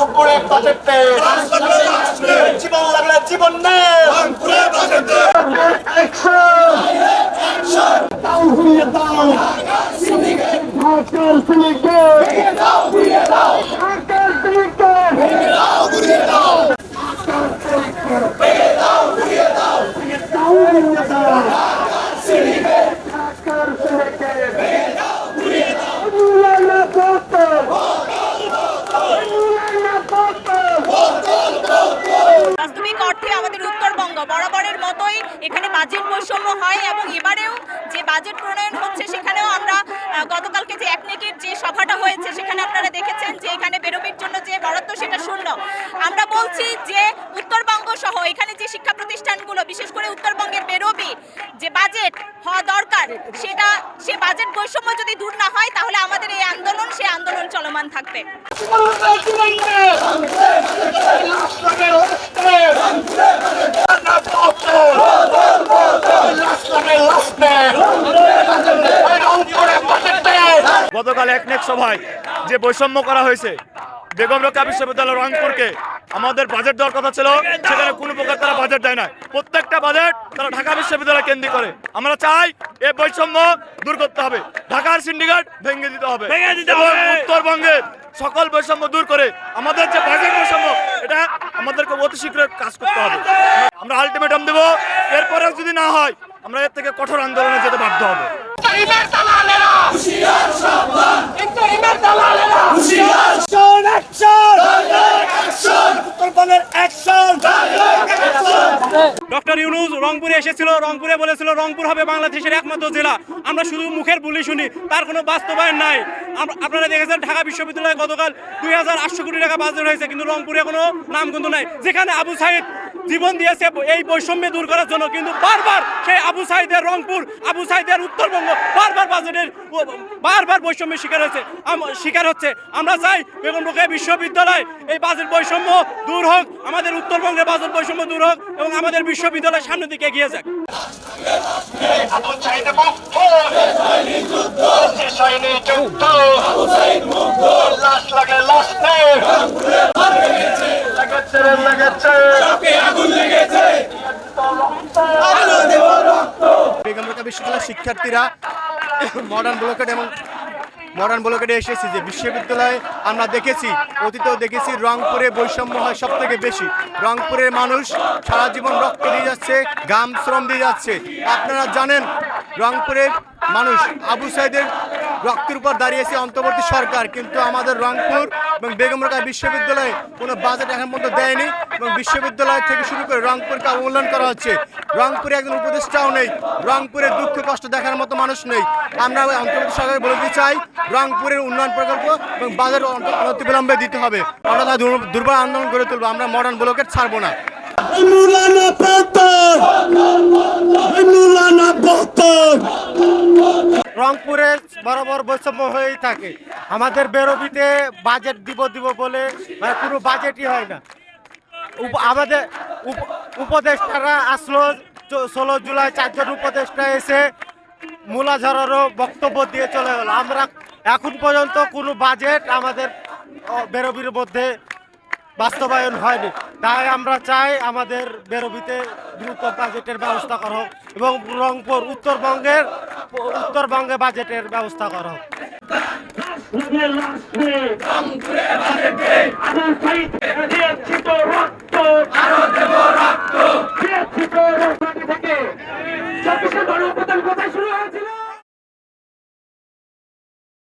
রংপুরে বাজেটে। জীবন লাগলে জীবন নেই দাও ঘুরিয়ে আমাদের উত্তরবঙ্গ। বরাবরের মতোই এখানে বাজেট বৈষম্য হয় এবং এবারেও যে বাজেট প্রণয়ন হচ্ছে সেখানেও আমরা গতকালকে যে একনেকের যে সভাটা হয়েছে সেখানে আপনারা দেখেছেন যে এখানে বেরোবির জন্য যে বরাদ্দ সেটা শূন্য। আমরা বলছি যে উত্তরবঙ্গ সহ এখানে যে শিক্ষা প্রতিষ্ঠানগুলো, বিশেষ করে উত্তরবঙ্গের বেরোবি, যে বাজেট হওয়া দরকার, সেটা, সে বাজেট বৈষম্য যদি দূর না হয় তাহলে আমাদের এই আন্দোলন, সে আন্দোলন চলমান থাকবে। গতকাল একনেক সভায় যে বৈষম্য করা হয়েছে বেগম রোকা বিশ্ববিদ্যালয় রংপুরকে আমাদের বাজেট দেওয়ার কথা ছিল সেখানে কোনো প্রকার তারা বাজেট দেয় না প্রত্যেকটা বাজেট তারা ঢাকা বিশ্ববিদ্যালয় কেন্দ্রিক করে। আমরা চাই এ বৈষম্য দূর করতে হবে। ঢাকার সিন্ডিকেট ভেঙে দিতে হবে। ভেঙে দিতে হবে। উত্তরবঙ্গের সকল বৈষম্য দূর করে আমাদের যে বাজেট বৈষম্য এটা আমাদেরকে অতি শীঘ্র কাজ করতে হবে। আমরা আলটিমেটাম দেবো। এরপরে যদি না হয় আমরা এর থেকে কঠোর আন্দোলনে যেতে বাধ্য হব। ডক্টর ইউনুস রংপুরে এসেছিল রংপুরে বলেছিল রংপুর হবে বাংলাদেশের একমাত্র জেলা। আমরা শুধু মুখের বুলি শুনি তার কোনো বাস্তবায়ন নাই। আপ- আপনারা দেখেছেন ঢাকা বিশ্ববিদ্যালয়ে গতকাল দুই হাজার আটশো কোটি টাকা বাজেট হয়েছে কিন্তু রংপুরে কোনো নাম কিন্তু নাই। যেখানে আবু সাইদ জীবন দিয়েছে এই বৈষম্য দূর করার জন্য, কিন্তু বারবার সেই আবু সাইদের রংপুর, আবু সাইদের উত্তরবঙ্গ বারবার বাজেটের বারবার বৈষম্যের শিকার আম- শিকার হচ্ছে। আমরা চাই বেগম রোকেয়া বিশ্ববিদ্যালয় এই বাজেট বৈষম্য দূর হোক, আমাদের উত্তরবঙ্গের বাজেট বৈষম্য দূর হোক এবং আমাদের বিশ্ববিদ্যালয় সামনের দিকে এগিয়ে যাক। লাশ লাগে লাশ নেই লেগেছে রে লেগেছে বেগম রোকেয়া বিশ্ববিদ্যালয়ের শিক্ষার্থীরা মডার্ন ব্লকেট এবং মডার্ন ব্লকেটে এসেছি যে বিশ্ববিদ্যালয়ে আমরা দেখেছি, অতীতেও দেখেছি রংপুরে বৈষম্য হয় সব থেকে বেশি। রংপুরের মানুষ সারা জীবন রক্ত দিয়ে যাচ্ছে, গাম শ্রম দিয়ে যাচ্ছে। আপনারা জানেন রংপুরের মানুষ আবু সাইদের রক্তের উপর দাঁড়িয়েছে অন্তর্বর্তী সরকার, কিন্তু আমাদের রংপুর এবং বেগম রোকেয়া বিশ্ববিদ্যালয়ে কোনো বাজেট এখন পর্যন্ত দেয়নি এবং বিশ্ববিদ্যালয় থেকে শুরু করে রংপুরকে অবমূল্যায়ন করা হচ্ছে। রংপুরে একজন উপদেষ্টাও নেই রংপুরের দুঃখ কষ্ট দেখার মতো মানুষ নেই। আমরা অন্তর্বর্তী সরকারকে বলে দিতে চাই, রংপুরের উন্নয়ন প্রকল্প এবং বাজেট অনতিবিলম্বে দিতে হবে। দুর- দুর্বল আন্দোলন গড়ে তুলবো, আমরা মডার্ন ব্লকেট ছাড়বো না। মুলানা পড়তো মুলানা পড়তো রংপুরে বরাবর বৈষম্য হয়েই থাকে। আমাদের বেরোবিতে বাজেট দিব দিব বলে মানে কোনো বাজেটই হয় না। আমাদের উপ- উপদেষ্টারা আসলো ষোলো জুলাই চারজন উপদেষ্টা এসে মূলাঝারেরও বক্তব্য দিয়ে চলে গেল। আমরা এখন পর্যন্ত কোনো বাজেট আমাদের বেরোবির মধ্যে বাস্তবায়ন হয়নি। তাই আমরা চাই আমাদের বেরবিতে দ্রুত বাজেটের ব্যবস্থা করা হোক এবং রংপুর উত্তরবঙ্গের উত্তরবঙ্গে বাজেটের ব্যবস্থা করা হোক। রক্ত।